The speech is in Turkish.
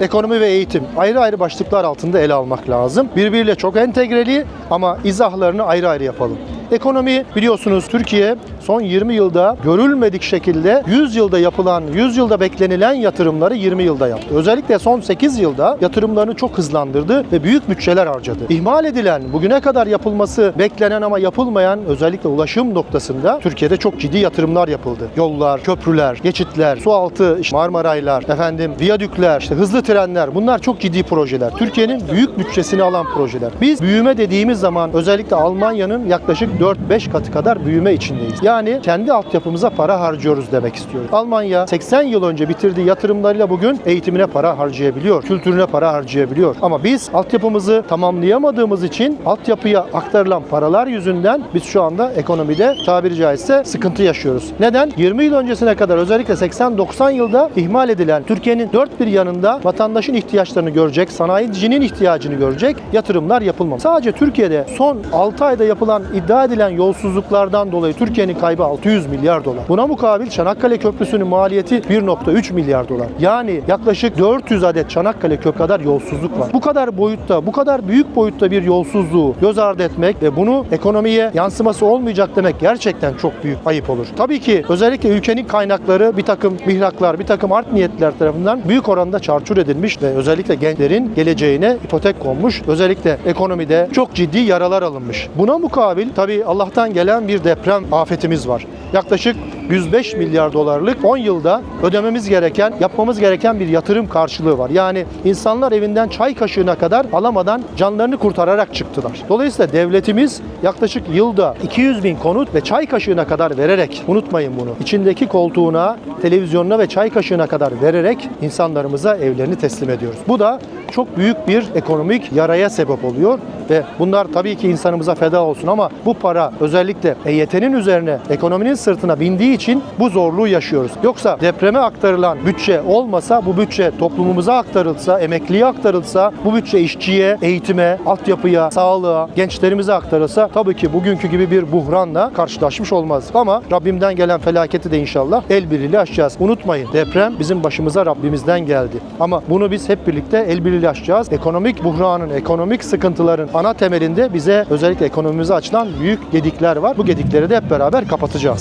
ekonomi ve eğitim ayrı ayrı başlıklar altında ele almak lazım. Birbiriyle çok entegreli ama izahlarını ayrı ayrı yapalım. Ekonomi biliyorsunuz Türkiye son 20 yılda görülmedik şekilde 100 yılda yapılan, 100 yılda beklenilen yatırımları 20 yılda yaptı. Özellikle son 8 yılda yatırımlarını çok hızlandırdı ve büyük bütçeler harcadı. İhmal edilen, bugüne kadar yapılması beklenen ama yapılmayan özellikle ulaşım noktasında Türkiye'de çok ciddi yatırımlar yapıldı. Yollar, köprüler, geçitler, sualtı, işte Marmaraylar, efendim viyadükler, işte hızlı trenler bunlar çok ciddi projeler. Türkiye'nin büyük bütçesini alan projeler. Biz büyüme dediğimiz zaman özellikle Almanya'nın yaklaşık 4-5 katı kadar büyüme içindeyiz. Yani kendi altyapımıza para harcıyoruz demek istiyoruz. Almanya 80 yıl önce bitirdiği yatırımlarıyla bugün eğitimine para harcayabiliyor, kültürüne para harcayabiliyor. Ama biz altyapımızı tamamlayamadığımız için altyapıya aktarılan paralar yüzünden biz şu anda ekonomide tabiri caizse sıkıntı yaşıyoruz. Neden? 20 yıl öncesine kadar özellikle 80-90 yılda ihmal edilen Türkiye'nin dört bir yanında vatandaşın ihtiyaçlarını görecek, sanayicinin ihtiyacını görecek yatırımlar yapılmamış. Sadece Türkiye'de son 6 ayda yapılan iddia edilen yolsuzluklardan dolayı Türkiye'nin kaybı 600 milyar dolar. Buna mukabil Çanakkale Köprüsü'nün maliyeti 1.3 milyar dolar. Yani yaklaşık 400 adet Çanakkale Köprü kadar yolsuzluk var. Bu kadar boyutta, bu kadar büyük boyutta bir yolsuzluğu göz ardı etmek ve bunu ekonomiye yansıması olmayacak demek gerçekten çok büyük ayıp olur. Tabii ki özellikle ülkenin kaynakları bir takım mihraklar, bir takım art niyetler tarafından büyük oranda çarçur edilmiş ve özellikle gençlerin geleceğine ipotek konmuş. Özellikle ekonomide çok ciddi yaralar alınmış. Buna mukabil tabii Allah'tan gelen bir deprem afetimiz var. Yaklaşık 105 milyar dolarlık 10 yılda ödememiz gereken, yapmamız gereken bir yatırım karşılığı var. Yani insanlar evinden çay kaşığına kadar alamadan canlarını kurtararak çıktılar. Dolayısıyla devletimiz yaklaşık yılda 200 bin konut ve çay kaşığına kadar vererek, unutmayın bunu, içindeki koltuğuna, televizyonuna ve çay kaşığına kadar vererek insanlarımıza evlerini teslim ediyoruz. Bu da çok büyük bir ekonomik yaraya sebep oluyor ve bunlar tabii ki insanımıza feda olsun ama bu para özellikle EYT'nin üzerine ekonominin sırtına bindiği için bu zorluğu yaşıyoruz. Yoksa depreme aktarılan bütçe olmasa bu bütçe toplumumuza aktarılsa, emekliye aktarılsa, bu bütçe işçiye, eğitime, altyapıya, sağlığa, gençlerimize aktarılsa tabii ki bugünkü gibi bir buhranla karşılaşmış olmaz. Ama Rabbimden gelen felaketi de inşallah el birliğiyle aşacağız. Unutmayın deprem bizim başımıza Rabbimizden geldi. Ama bunu biz hep birlikte el birliğiyle aşacağız. Ekonomik buhranın, ekonomik sıkıntıların ana temelinde bize özellikle ekonomimize açılan büyük gedikler var. Bu gedikleri de hep beraber kapatacağız.